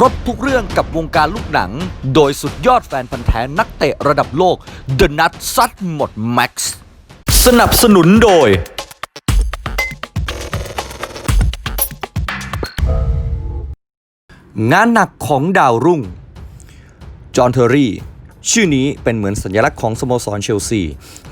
ครบทุกเรื่องกับวงการลูกหนัง โดยสุดยอดแฟนพันธ์แท้นักเตะระดับโลก The Nut ซัดหมดแม็กซ์สนับสนุนโดย งานหนักของดาวรุ่ง จอห์นเทอร์รี่ ชื่อนี้เป็นเหมือนสัญลักษณ์ของสโมสรเชลซี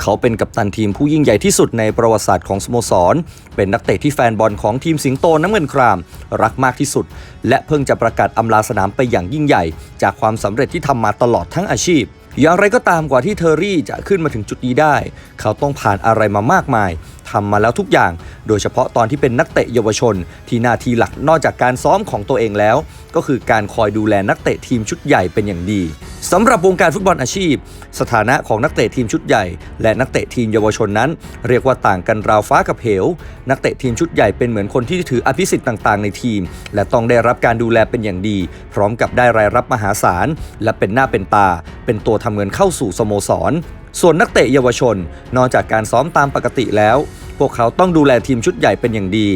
เขาเป็นกัปตันทีมผู้ยิ่งใหญ่ที่สุดในประวัติศาสตร์ของสโมสร เป็นนักเตะที่แฟนบอลของทีมสิงโตน้ำเงินคราม รักมากที่สุด และเพิ่งจะประกาศอำลาสนามไปอย่างยิ่งใหญ่ จากความสำเร็จที่ทำมาตลอดทั้งอาชีพ อย่างไรก็ตามกว่าที่เทอร์รี่จะขึ้นมาถึงจุดนี้ได้ เขาต้องผ่านอะไรมามากมายทำมาแล้วทุกอย่าง โดยเฉพาะตอนที่เป็นนักเตะเยาวชน ที่หน้าที่หลักนอกจากการซ้อมของตัวเองแล้ว ก็คือการคอยดูแลนักเตะทีมชุดใหญ่เป็นอย่างดี สำหรับวงการฟุตบอลอาชีพ สถานะของนักเตะทีมชุดใหญ่ และนักเตะทีมเยาวชนนั้น เรียกว่าต่างกันราวฟ้ากับเหว นักเตะทีมชุดใหญ่เป็นเหมือนคนที่ถืออภิสิทธิ์ต่างๆ ในทีม และต้องได้รับการดูแลเป็นอย่างดี พร้อมกับได้รายรับมหาศาล และเป็นหน้าเป็นตา เป็นตัวทำเงินเข้าสู่สโมสร ส่วนนักเตะเยาวชน นอกจากการซ้อมตามปกติแล้ว พวกเขาต้องดูแลทีมชุดใหญ่เป็นอย่างดี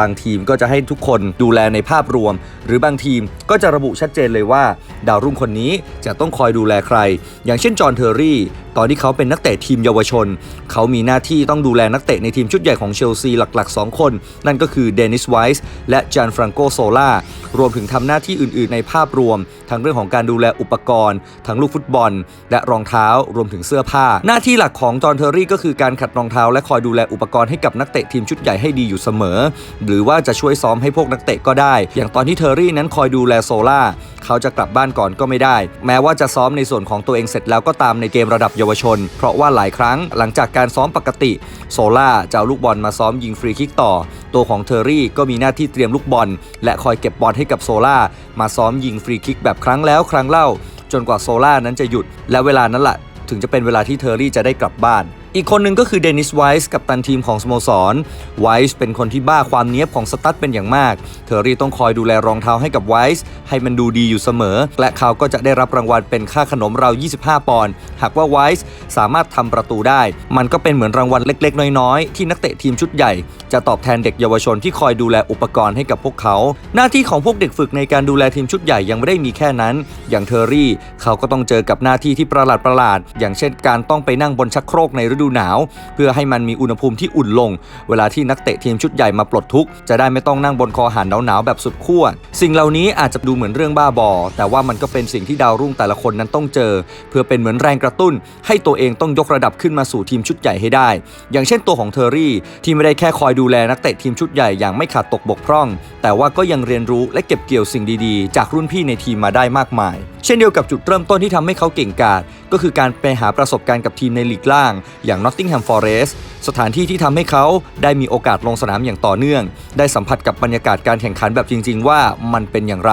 บางทีมก็จะให้ทุกคนดูแลในภาพรวม หรือบางทีมก็จะระบุชัดเจนเลยว่า ดาวรุ่งคนนี้จะต้องคอยดูแลใคร อย่างเช่นจอห์นเทอร์รี่ ตอนที่เขาเป็นนักเตะทีมเยาวชน เขามีหน้าที่ต้องดูแลนักเตะในทีมชุดใหญ่ของเชลซีหลักๆ 2 คน นั่นก็คือเดนิสไวส์และจานฟรังโกโซล่า รวมถึงทำหน้าที่อื่น ๆ ในภาพรวม ทั้งเรื่องของการดูแลอุปกรณ์ ทั้งลูกฟุตบอล และรองเท้ารวมถึงเสื้อผ้า หน้าที่หลักของจอห์นเทอร์รี่ก็คือการขัดรองเท้าและคอยดูแลอุปกรณ์ให้กับนักเตะทีมชุดใหญ่ให้ดีอยู่เสมอ หรือว่าจะช่วยซ้อมให้พวกนักเตะก็ได้ อย่างตอนที่เทอร์รี่นั้นคอยดูแลโซล่าเขาจะกลับบ้านก่อนก็ไม่ได้ แม้ว่าจะซ้อมในส่วนของตัวเองเสร็จแล้วก็ตามในเกมระดับเยาวชน เพราะว่าหลายครั้งหลังจากการซ้อมปกติ โซล่าจะเอาลูกบอลมาซ้อมยิงฟรีคิกต่อ ตัวของเทอร์รี่ก็มีหน้าที่เตรียมลูกบอล และคอยเก็บบอลให้กับโซล่ามาซ้อมยิงฟรีคิกแบบครั้งแล้วครั้งเล่า จนกว่าโซล่านั้นจะหยุด และเวลานั้นแหละถึงจะเป็นเวลาที่เทอร์รี่จะได้กลับบ้าน อีกคนหนึ่งก็คือเดนิสไวส์กับตันทีมของสโมสรไวส์เป็นคนที่บ้าความเนี้ยบของสตั๊ดเป็นอย่างมาก เทอร์รี่ต้องคอยดูแลรองเท้าให้กับไวส์ให้มันดูดีอยู่เสมอ และเขาก็จะได้รับรางวัลเป็นค่าขนมราว25 ปอนด์หากว่าไวส์สามารถทำประตูได้ มันก็เป็นเหมือนรางวัลเล็ก ๆ น้อยๆ ที่นักเตะทีมชุดใหญ่ จะตอบแทนเด็กเยาวชนที่คอยดูแลอุปกรณ์ให้กับพวกเขา หน้าที่ของพวกเด็กฝึกในการดูแลทีมชุดใหญ่ยังไม่ได้มีแค่นั้น อย่างเทอร์รี่เขาก็ต้องเจอกับหน้าที่ที่ประหลาดประหลาดๆอย่างเช่นการต้องไปนั่งบนชักโครกในฤดูหนาว เพื่อให้มันมีอุณหภูมิที่อุ่นลง เวลาที่นักเตะทีมชุดใหญ่มาปลดทุกข์จะได้ไม่ต้องนั่งบนคอหานหนาวๆแบบสุดขั้วสิ่งเหล่านี้อาจจะดูเหมือนเรื่องบ้าบอ แต่ว่ามันก็เป็นสิ่งที่ดาวรุ่งแต่ละคนนั้นต้องเจอ เพื่อเป็นเหมือนแรงกระตุ้น ให้ตัวเองต้องยกระดับขึ้นมาสู่ทีมชุดใหญ่ให้ได้ อย่างเช่นตัวของเทอร์รี่ที่ไม่ได้แค่คอยดูแลนักเตะทีมชุดใหญ่อย่างไม่ขาดตกบกพร่อง แต่ว่าก็ยังเรียนรู้และเก็บเกี่ยวสิ่งดีๆ จากรุ่นพี่ในทีมมาได้มากมาย เช่นเดียวกับจุดเริ่มต้นที่ทำให้เขาเก่งกาจ ก็คือการไปหาประสบการณ์กับทีมในลีกล่าง อย่าง Nottingham Forest สถานที่ที่ทำให้เขาได้มีโอกาสลงสนามอย่างต่อเนื่อง ได้สัมผัสกับบรรยากาศการแข่งขันแบบจริง ๆ ว่ามันเป็นอย่างไร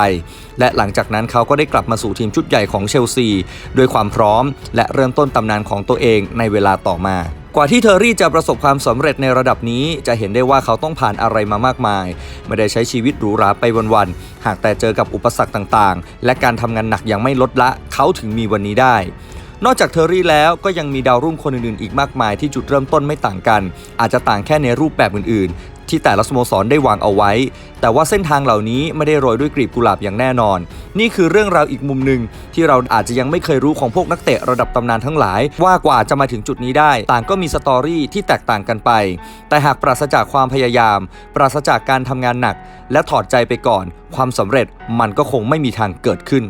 และหลังจากนั้นเขาก็ได้กลับมาสู่ทีมชุดใหญ่ของเชลซีด้วยความพร้อม และเริ่มต้นตำนานของตัวเองในเวลาต่อมากว่าที่เทอร์รี่จะประสบความสำเร็จในระดับนี้จะเห็นได้ว่าเขาต้องผ่านอะไรมามากมาย ไม่ได้ใช้ชีวิตหรูหราไปวันๆ หากแต่เจอกับอุปสรรคต่างๆ และการทำงานหนักอย่างไม่ลดละเขาถึงมีวันนี้ได้ นอกจากเทอรี่แล้วก็ยังมีดาวรุ่งคนอื่นๆ อีกมากมายที่จุดเริ่มต้นไม่ต่างกัน อาจจะต่างแค่ในรูปแบบอื่นๆ ที่แต่ละสโมสรได้วางเอาไว้ แต่ว่าเส้นทางเหล่านี้ไม่ได้โรยด้วยกลีบกุหลาบอย่างแน่นอน นี่คือเรื่องราวอีกมุมหนึ่งที่เราอาจจะยังไม่เคยรู้ของพวกนักเตะระดับตำนานทั้งหลาย ว่ากว่าจะมาถึงจุดนี้ได้ ต่างก็มีสตอรี่ที่แตกต่างกันไป แต่หากปราศจากความพยายาม ปราศจากการทำงานหนัก และถอดใจไปก่อน ความสำเร็จมันก็คงไม่มีทางเกิดขึ้น